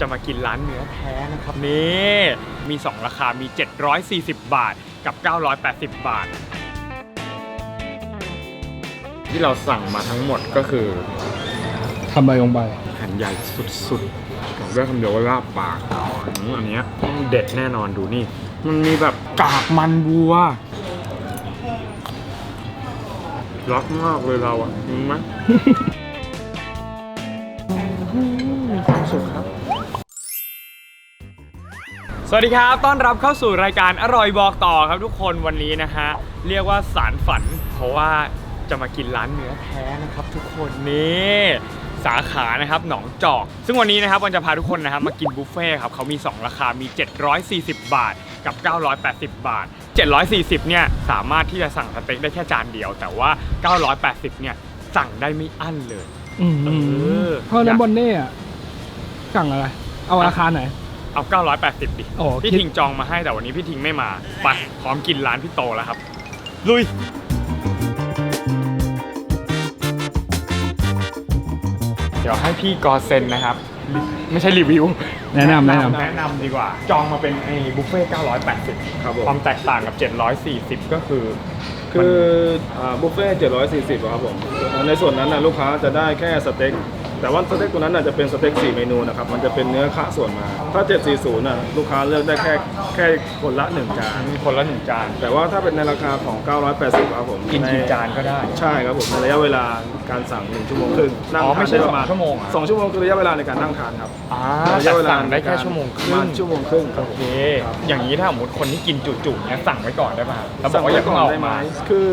จะมากินร้านเนื้อแท้นะครับนี่มี 2 ราคามี 740 บาทกับ 980 บาท ที่เราสั่งมาทั้งหมดก็คือทำอะไรลงไปหันใหญ่สุดๆบอกด้วยคำเดียวว่าลาบปากอืมอันเนี้ยต้องเด็ดแน่นอนดูนี่ มันมีแบบกากมันวัวรักมากเลยเราอะรู้ไหมมีความสุขครับ สวัสดีครับ ต้อนรับเข้าสู่รายการอร่อยบอกต่อครับทุกคนวันนี้นะฮะ เรียกว่าสารฝัน เพราะว่าจะมากินร้านเนื้อแท้นะครับ ทุกคนนี่สาขานะครับหนองจอก ซึ่งวันนี้นะครับวันจะพาทุกคนนะครับมากินบุฟเฟ่ต์ครับเขามี 2 ราคามี 740 บาทกับ 980 บาท 740 เนี่ยสามารถที่จะสั่งสเต็กได้แค่จานเดียว แต่ว่า 980 เนี่ยสั่งได้ไม่อั้นเลยอืมเออเพราะแล้วบอนเน่อะสั่งอะไร เอาราคาไหน เอา 980 ดิ โอ้พี่คิด ทิงจองมาให้แต่วันนี้พี่ทิงไม่มา ไป พร้อมกินร้านพี่โตแล้วครับ ลุย เดี๋ยวให้พี่กอเซนนะครับ ไม่ใช่รีวิวแนะนำแนะนแนะนำดีกว่า จองมาเป็นไอ้บุฟเฟ่ต์980 ครับผม ความแตกต่างกับ 740 ก็คือคืออ่าบุฟเฟ่ต์740อะครับผม ในส่วนนั้นนะลูกค้าจะได้แค่สเต็ก แต่ว่าสเต็กตัวนั้นน่ะจะเป็นสเต็ก4เมนูนะครับ มันจะเป็นเนื้อคะส่วนมา ถ้า 740น่ะลูกค้าเลือกได้แค่แค่คนละ 1 จานมีคนละหนึ่งจาน แต่ว่าถ้าเป็นในราคาของ 980ครับผมกินกี่ใจานก็ได้ ใช่ครับผมในระยะเวลาการสั่ง 1 ชั่วโมงครึ่งนั่งอ๋อทานไม่ใช่ได้ประมาณสองชั่วโมงเหรอสองชั่วโมงคือระยะเวลาในการนั่งทานครับอ่าระแต่ยะเวลาสั่งได้แค่ชั่วโมงคประรึ่มาณงชั่วโมงครึ่งครับโอผมเค อย่างนี้ถ้าสมมติคนที่กินจุๆเนี่ยสั่งไว้ก่อนได้ป่ะแล้วบอกว่าอย่าเพิ่งสั่เอาไว้ก่นได้ไหมมาคือ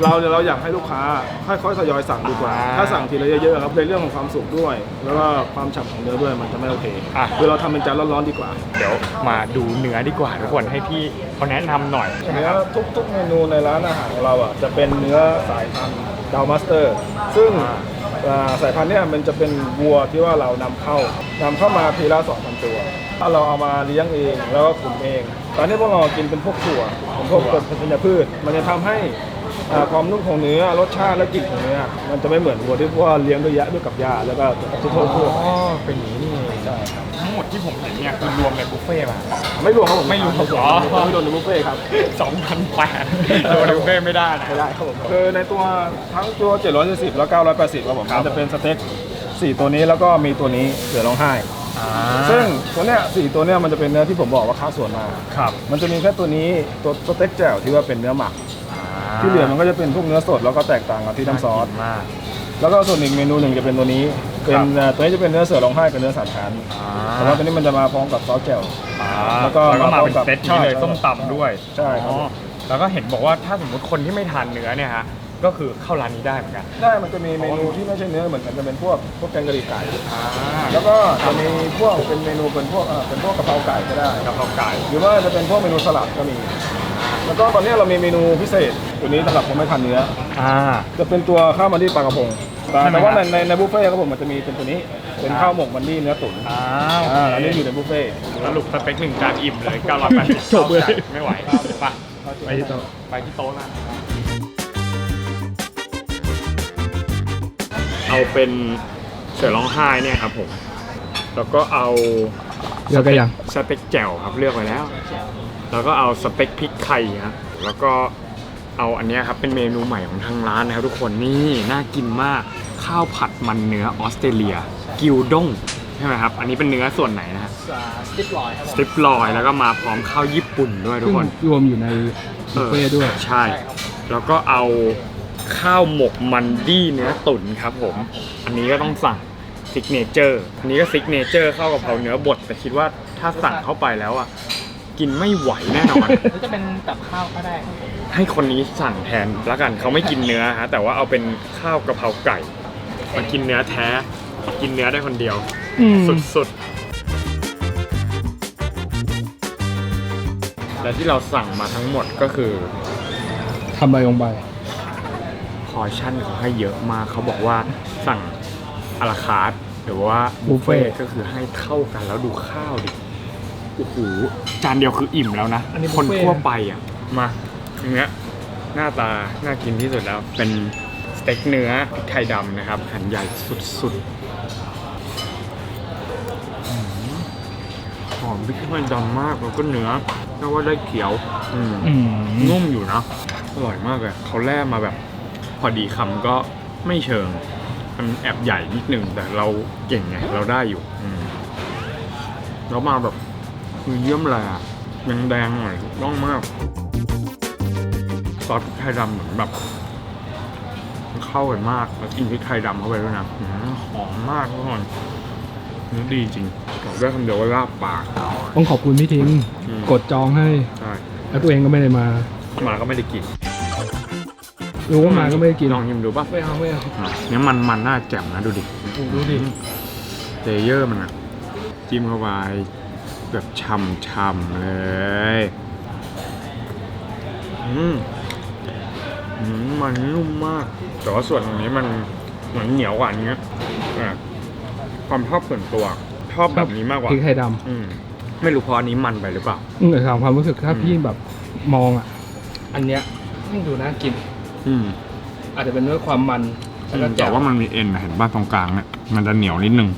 เราเราอยากให้ลูกค้าค่อยๆทยอยสั่งดีกว่าอ่า ถ้าสั่งทีละเยอะๆครับในเรื่องของความสุขด้วย แล้วก็ความฉ่ำของเนื้อด้วยมันจะไม่โอเคอะ คือเราทำเป็นจานร้อนๆดีกว่า เดี๋ยวมาดูเนื้อดีกว่าทุกคนให้พี่เขาแนะนำหน่อยใช่ไหมเนื้คอรับ ทุกๆเมนูในร้านอาหารของเราอะจะเป็นเนื้อสายพันธุ์ดาวมาสเตอร์ ซึ่งอ่าสายพันธุ์เนี่ยมันจะเป็นวัวที่ว่าเรานำเข้านำเข้ามาทีละ2,000ตัวถ้าเราเอามาเลี้ยงเองแล้วก็ขุนเอง ตอนนี้พวกเรากินเป็นพวกถั่วเป็นพวกเป็นธัญพืช มันจะทำให้อ่า ความนุ่มของเนื้อรสชาติและกลิ่นของเนื้อมันจะไม่เหมือนวัวที่พวกเราเลี้ยงด้วยยะด้วยกับยาแล้วก็ทั่วๆทั่วอ๋อเป็นอย่างนี้นี่เองใช่ครับทั้งหมดที่ผมเห็นเนี่ยคือรวมในบุฟเฟ่ต์ป่ะไม่รวมครับผมไม่รวมครับผมอ๋อไม่รวมในบุฟเฟ่ต์ครับสองพันแปดรวมในบุฟเฟ่ต์ไม่ได้นะไม่ได้ครับผมคือในตัวทั้งตัว740แล้ว980ครับผมครับมันจะเป็นสเต็ก4ตัวนี้แล้วก็มีตัวนี้เสือร้องไห้อ่าซึ่งตัวเนี้ยสี่ตัวเนี้ยมันจะเป็นเนื้อที่ผมบอกว่าค้าส่วนมาครับ มันจะมีแค่ตัวนี้ตัวสเต็กแจ่วที่ว่าเป็นเนื้อหมักอ่า ที่เหลือมันก็จะเป็นพวกเนื้อสดแล้วก็แตกต่างกับที่น้ำซอสากินมาก แล้วก็ส่วนอีกเมนูหนึ่งจะเป็นตัวนี้ เป็นครับ เอ่อตัวนี้จะเป็นเนื้อเสือร้องไห้กับเนื้อสามชั้นอ่าแต่ว่าตัวนี้มันจะมาพร้อมกับซอสแจ่ว อ่าแล้แล้ววก็ก็มาเป็นมาพร้อมกับเซตนี้เลยใช่ส้มตำด้วยใช่ครับ อ๋อแล้วก็เห็นบอกว่าถ้าสมมติคนที่ไม่ทานเนื้อเนี่ยฮะก็คือเข้าร้านนี้ได้เหมือนกันได้มันจะมีเมนูที่ไม่ใช่เนื้อเหมือนกันจะเป็นพวกพวกแกงกะหรี่ไก่อ่าแล้วก็จะมีพวกเป็นเมนูเป็นพวกเอ่อเป็นพวกกะเพราไก่ก็ได้กะเพราไก่ หรือว่าจะเป็นพวกเมนูสลัดก็มี แล้วก็ตอนนี้เรามีเมนูพิเศษตัวนี้สำหรับคนไม่ทานเนื้อ อ่า จะเป็นตัวข้าวมันดี้ปลากระพงแต่ใช่ไหมแต่ว่าครัในบในในบุฟเฟ่ต์ครับผมมันจะมีเป็นตัวนี้ เป็นอ่าข้าวหมกมันดี้เนื้อตุ๋นอ้าอ่าอันนี้อยู่ในบุฟเฟ่ต์สรุปสเต็กหนึ่งจานอิ่มเลย980จบเลย ไม่ไหวไปไปที่โต๊ะไปที่โต๊ะนะเอาเป็นเสือร้องไห้เนี่ยครับผม แล้วก็เอาเลือกกันยัง สเต็กแจ่วครับเลือกไว้แล้ว แล้วก็เอาสเต็กพริกไข่ครับแล้วก็เอาอันเนี้ยครับเป็นเมนูใหม่ของทางร้านนะครับทุกคนนี่น่ากินมากข้าวผัดมันเนื้อออสเตรเลีย กิวด้งใช่ไหมครับ อันนี้เป็นเนื้อส่วนไหนนะฮะสติปลอยครับสติปลอยแล้วก็มาพร้อมข้าวญี่ปุ่นด้วยทุกซึ่งคนรวมอยู่ในบุฟเฟ่ต์ด้วยใช่ แล้วก็เอาข้าวหมกมันดี้เนื้อตุ๋นครับผม อันนี้ก็ต้องสั่งซิกเนเจอร์อันนี้ก็ซิกเนเจอร์ข้าวกะเพราเนื้อบดแต่คิดว่าถ้าสั่งเข้าไปแล้วอะ กินไม่ไหวแน่นอน หรือจะเป็นกับข้าวก็ได้ครับผมให้คนนี้สั่งแทนแล้วกันเขาไม่กินเนื้อฮะแต่ว่าเอาเป็นข้าวกะเพราไก่มากินเนื้อแท้ กินเนื้อได้คนเดียว อืมสุดๆ และที่เราสั่งมาทั้งหมดก็คือ ทำอะไรลงไป พอร์ชั่นเขาให้เยอะมากเขาบอกว่าสั่งอาราคาร์ทหรือว่าบุบุฟฟเฟ่เฟ่ต์ก็คือให้เท่ากันแล้วดูข้าวดิ โอ้โหจานเดียวคืออิ่มแล้วนะ อันนี้คนบุฟเฟ่ต์ ทั่วไปอะ มาอย่างเงี้ยหน้าตา น่ากินที่สุดแล้ว เป็นสเต็กเนื้อพริกไทยดำนะครับหั่นใหญ่สุดๆหอมพริกไทยดำมากแล้วก็เนื้อเรียกว่าได้เคี้ยว อืม อืมนุ่มอยู่นะ อร่อยมากเลยเขาแล่มาแบบ พอดีคำก็ไม่เชิง มันแอบใหญ่นิดนึงแต่เราเก่งไง เราได้อยู่อืมแล้วมาแบบ คือเยี่ยมเลยอะยังแดงหน่อยถูกต้องมาก ซอสพริกไทยดำเหมือนแบบมันเข้ากันมากแล้วกินพริกไทยดำเข้าไปด้วยนะอืมหอมมากทุกคนนี่ดีจริงบอกได้คำเดียวว่าลาบปากต้องขอบคุณพี่ทิ้งอืมกดจองให้ใช่แล้วตัวเองก็ไม่ได้มามาก็ไม่ได้กินรู้ว่ามาก็ไม่ได้กินลองชิมดูป่ะไม่เอาไม่เอาอะเนี่ยมันมันน่าแจ่มนะดูดิดูดิเลเยอร์มันอะจิ้มเข้าไป แบบช่ำๆเลยอืมอืมมันนุ่มมาก แต่ว่าส่วนตรงนี้มันเหมือนเหนียวกว่าอันเนี้ยอะความชอบส่วนตัวชอบแบบนี้มากกว่าพริกไทยดอืมไม่รู้เพราะอันนี้มันไปหรือเปล่าำอืมแต่ถามความรู้สึกถ้าอืมพี่แบบมองอะ อันเนี้ยไม่ดูน่ากิน อืม อาจจะเป็นด้วยความมันแล้วก็แต่แจ่วว่ามันมีเอ็นนะเห็นบ้านตรงกลางเนี่ยมันจะเหนียวนิดนึง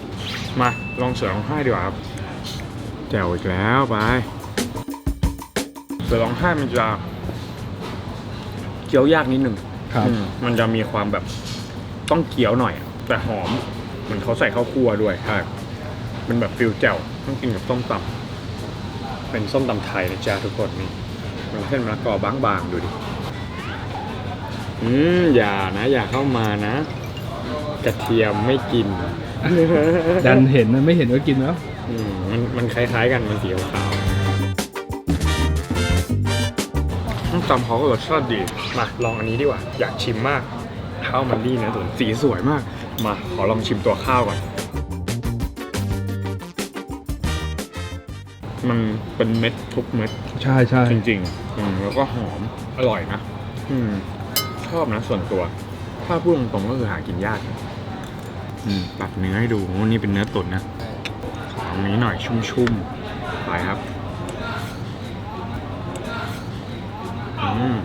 มาลองเสือร้องไห้ดีกว่าครับแจ่วอีกแล้วไปเสือร้องไห้มันจะเคี้ยวยากนิดนึงครับ อืมมันจะมีความแบบต้องเคี้ยวหน่อยอะแต่หอมเหมือนเขาใส่ข้าวคั่วด้วยใช่เป็นแบบฟิลแจ่วต้องกินกับส้มตำเป็นส้มตำไทยนะจ๊ะทุกคนนี่มันเส้นมะละกอบางๆดูดิอืมอย่านะ อย่าเข้ามานะ กระเทียมไม่กิน ดันเห็นนะไม่เห็นก็กินแล้ว อืมมันมันคล้ายๆกันมันสีขาวๆต้มตำเขาก็รสชาติดี มาลองอันนี้ดีกว่า อยากชิมมาก ข้าวมันดีนะส่วนสีสวยมาก มาขอลองชิมตัวข้าวก่อน มันเป็นเม็ดทุกเม็ด ใช่ใช่จริงๆอืมแล้วก็หอม อร่อยนะ อืม ชอบนะส่วนตัว ถ้าพูดตรงๆก็คือหากินยากนะอืมตัดเนื้อให้ดูโอ้นี่เป็นเนื้อตุ๋นนะขอ ตรงนี้หน่อยชุ่มๆ ไปครับอืม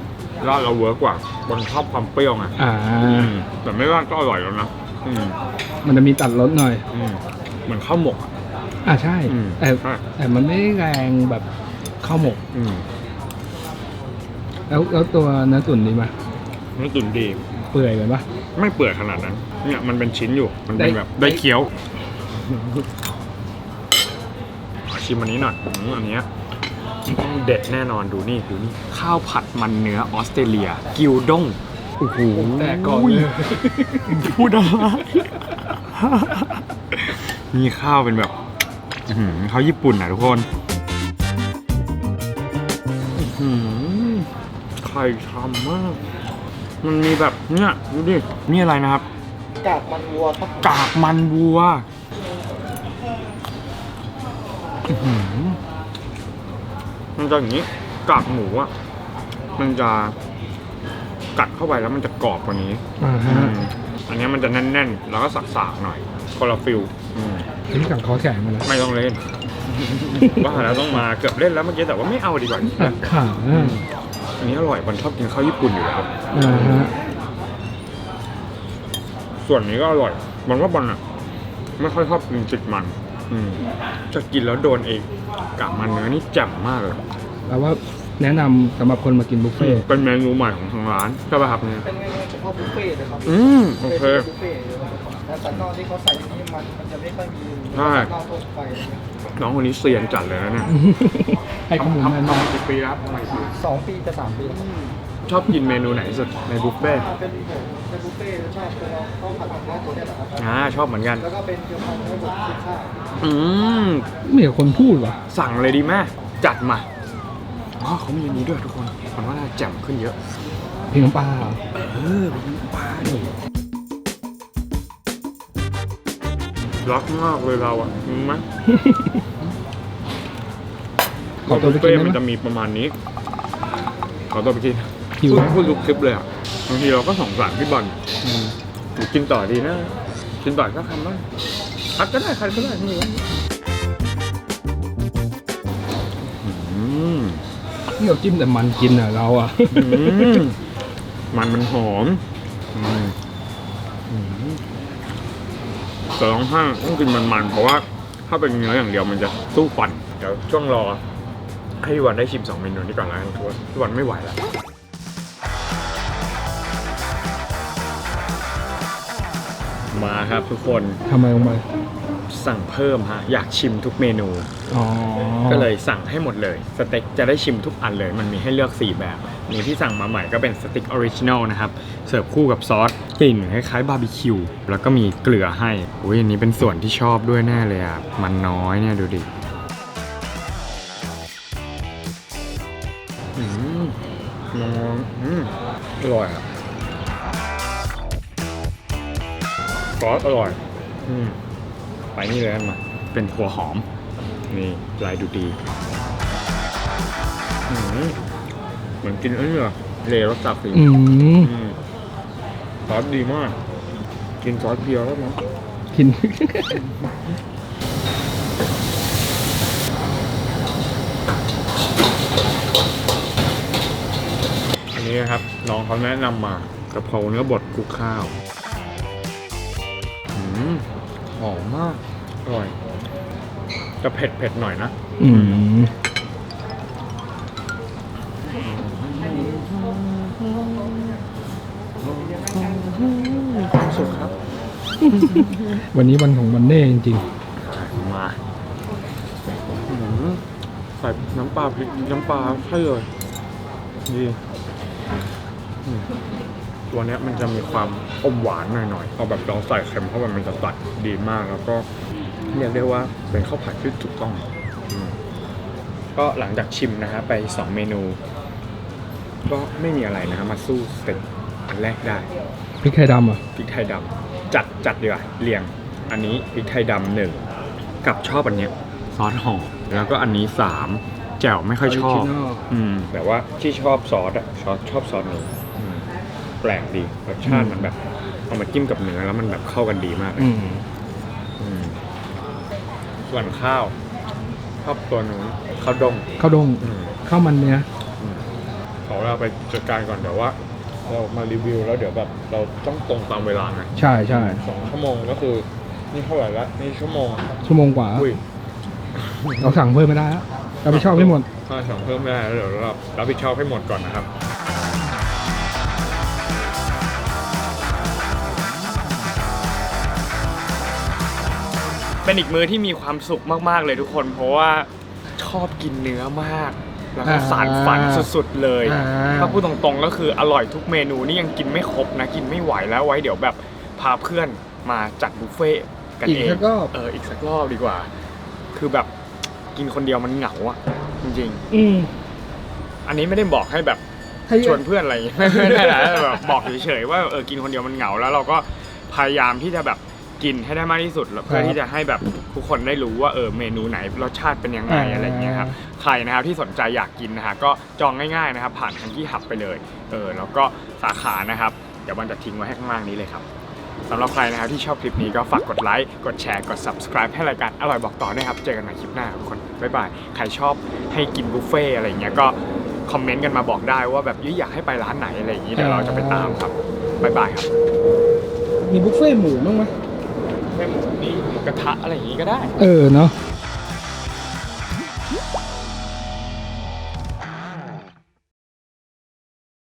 ราดเราเวิร์กกว่าบนชอบความเปรี้ยวไงอ่า อืมแต่ไม่ราดก็อร่อยแล้วนะอืมมันจะมีตัดรสหน่อย อืมเหมือนข้าวหมกอะ อ่าใช่ อืมแต่ใช่ แต่มันไม่ได้แรงแบบข้าวหมก อืมแล้วแล้วตัวเนื้อตุ๋นดีไหมเนื้อตุ๋นดี เปื่อยไปปะ ไม่เปื่อยขนาดนั้น เนี่ยมันเป็นชิ้นอยู่ มันเป็นได้แบบได้เคี้ยวขอ ชิมอันนี้หน่อยอืมอันเนี้ยต้องเด็ดแน่นอนดูนี่ดูนี่ข้าวผัดมันเนื้อออสเตรเลีย กิวด้งโอ้โหแต่ก่อนเลยพูดอะไรนี่ข้าวเป็นแบบอื้อหือข้าวญี่ปุ่นนะทุกคนอื้อหือไข่ฉ่ำมาก มันมีแบบเนี่ยดูดินี่อะไรนะครับ กากมันวัวครับกากมันวัวอื้อหือ มันจะอย่างนี้กากหมูอะมันจะกัดเข้าไปแล้วมันจะกรอบกว่านี้อ่าฮะอืมอันเนี้ยมันจะแน่นๆ แล้วก็สักๆหน่อยคนละฟิลอืมที่สั่งคอแข็งมาแล้ว ไม่ต้องเล่น ว่าแล้วต้องมาเกือบเล่นแล้วเมื่อกี้แต่ว่าไม่เอาดีกว่าตัดขาอันนี้อร่อยมันชอบกินข้าวญี่ปุ่นอยู่แล้วอ่าฮะส่วนนี้ก็อร่อยมันว่าบอลอะ ไม่ค่อยชอบกินติดมันอืม จะกินแล้วโดนเองกากมันเนื้อนี่แจ่มมากเลยแปลว่าแนะนำสำหรับคนมากินบุฟเฟ่ต์เป็นเมนูใหม่ของทางร้านใช่ป่ะครับเนี่ยเป็นเมนูเฉพาะบุฟเฟ่ต์นะครับอืมโอเคเป็นบุฟเฟ่ต์เลยนะครับแต่สันนอกที่เขาใส่นี่มันมันจะไม่ค่อยมีใช่ สันนอกทั่วไปนะครับน้องคนนี้เซียนจัดเลยนะเนี่ยให้ข้อมูลแน่นทำอนมากี่ปีแล้วทำมากี่ปีสองปีจะสามปีแล้ว ชอบกินเมนูไหนที่สุดในบุฟเฟ่ต์ถ้าเป็นผมเป็นบุฟเฟ่ต์ชอบตัวข้าวผัดเนื้อตัวเนี้ยแหละครับอ่าชอบเหมือนกัน แล้วก็เป็นเกี๊ยวผัดเนื้อบดพริกข้าวอืม ไม่เห็นคนพูดว่ะสั่งเลยดีแม่จัดมาอ๋อเขามีอันนี้ด้วยทุกคนผมว่าน่าแจ่มขึ้นเยอะ เพียงน้ำปลาเหรอเออเป็นปลาดิรักมากเลยเราอะรู้ไหมขอตัวไปบุฟกินเฟ่ต์ได้มันไหมจะมีประมาณนี้ ขอตัวไปกิน หิวพูดพูดทุกคลิปเลยอะบางทีเราก็สงสารพี่บอลอืมหรือกินต่อดีนะ กินต่อก็ทำได้พักก็ได้ใครก็ได้ไม่รู้อืมนี่เราจิ้มแต่มันกินอะเราอะอืมมันมันหอมอืมอืมแต่ร้องไห้ต้องกินมันๆเพราะว่า ถ้าเป็นเนื้ออย่างเดียวมันจะสู้ฟันเดี๋ยวช่วงรอให้พี่วันได้ชิมสองเมนูนี้ก่อนแล้วกันทุกคนพี่วันไม่ไหวแล้ว มาครับทุกคนทำไมลงไปสั่งเพิ่มฮะอยากชิมทุกเมนู อ๋อก็เลยสั่งให้หมดเลย สเต็กจะได้ชิมทุกอันเลย มันมีให้เลือก 4 แบบนี่ที่สั่งมาใหม่ก็เป็นสเต็กออริจินอลนะครับเสิร์ฟคู่กับซอสกลิ่นคล้ายๆบาร์บีคิวแล้วก็มีเกลือให้อุ้ยอันนี้เป็นส่วนที่ชอบด้วยแน่เลยอะมันน้อยเนี่ยดูดิอืมนองอืมอร่อยอะ ซอสอร่อยอืมไปนี่เลยกันมา เป็นหัวหอม นี่ลายดูดีอืมเหมือนกินไอ้นี่เหรอเลรสจัดสิอืมอืมซอสดีมาก กินซอสเพียวแล้วมั้งกิน อันนี้นะครับน้องเขาแนะนำมากะเพราเนื้อบดคลุกข้าวอืม หอมมากอร่อย จะเผ็ดเผ็ดๆหน่อยนะ อืมสุดครับวันนี้วันของวันเน่จริงมาอืมใส่น้ำปลาพริกน้ำปลาใช่เลยดีอืม ตัวเนี้ยมันจะมีความอมหวานหน่อยๆพอแบบลองใส่เค็มเข้าไปมันจะตัดดีมากแล้วก็เรียกได้ว่าเป็นข้าวผัดที่ถูกต้องอืมก็หลังจากชิมนะฮะไป 2 เมนู ก็ไม่มีอะไรนะฮะมาสู้สเต็กอันแรกได้ๆพริกไทยดำอะพริกไทยดำจัดจัดดีกว่าเรียง อันนี้พริกไทยดำหนึ่งกับชอบอันเนี้ยซอสห่อแล้วก็อันนี้สามแจ่วไม่ค่อยชอบ Original อืมแต่ว่าที่ชอบซอสอะชอบชอบซอสนี้อืม แปลกดีรสชาติมันแบบเอามาจิ้มกับเนื้อแล้วมันแบบเข้ากันดีมากเลยอืมอืมส่วนข้าวชอบตัวนู้นข้าวดงข้าวดงอืมข้าวมันเนื้อขอเราไปจัดการก่อนเดี๋ยวว่า เรามารีวิวแล้วเดี๋ยวแบบเราต้องตรงตามเวลาไงใช่ใช่สองชั่วโมงก็คือ นี่เท่าไหร่ละนี่ชั่วโมงชั่วโมงกว่า อุ้ย เราสั่งเพิ่มไม่ได้แล้วเราไปชอบไม่หมด ถ้าสั่งเพิ่มไม่ได้แล้วเดี๋ยวเรารับผิดชอบให้หมดก่อนนะครับ เป็นอีกมื้อที่มีความสุขมากๆเลยทุกคน เพราะว่าชอบกินเนื้อมาก แล้วก็อ่าสารฝันสุดๆเลย อ่า ถ้าพูดตรงๆก็คืออร่อยทุกเมนูนี่ยังกินไม่ครบนะกินไม่ไหวแล้วไว้เดี๋ยวแบบพาเพื่อนมาจัดบุฟเฟ่ต์กันอีกเอง สักรอบ เอออีกสักรอบดีกว่า คือแบบกินคนเดียวมันเหงาอะจริงอืมๆ อันนี้ไม่ได้บอกให้แบบให้ ชวนเพื่อนอะไรอย่างเงี้ยไม่ได้นะแบบบอกเฉยๆว่าเออกินคนเดียวมันเหงาแล้วเราก็พยายามที่จะแบบ กินให้ได้มากที่สุดเพื่อที่จะให้แบบทุกคนได้รู้ว่าเออเมนูไหนรสชาติเป็นยังไงอะไรอย่างเงี้ยครับใครนะครับที่สนใจอยากกินนะฮะก็จองง่ายๆนะครับผ่านทางที่หับไปเลยเออแล้วก็สาขานะครับเดี๋ยวมันจะทิ้งไว้ให้ข้างล่างนี้เลยครับสำหรับใครนะครับที่ชอบคลิปนี้ก็ฝากกดไลค์ กดแชร์ กด subscribe ให้รายการอร่อยบอกต่อด้วยครับ เจอกันใหม่คลิปหน้าครับทุกคน บ๊ายบาย ใครชอบให้กินบุฟเฟ่ต์อะไรอย่างเงี้ยก็คอมเมนต์กันมาบอกได้ว่าแบบเอ้ยอยากให้ไปร้านไหนอะไรอย่างงี้เดี๋ยวเราจะไปตามครับ บ๊ายบายครับ มีบุฟเฟ่ต์หมูบ้างไหม แม่หมูนี่หมูกระทะอะไรอย่างงี้ก็ได้ เออเนาะ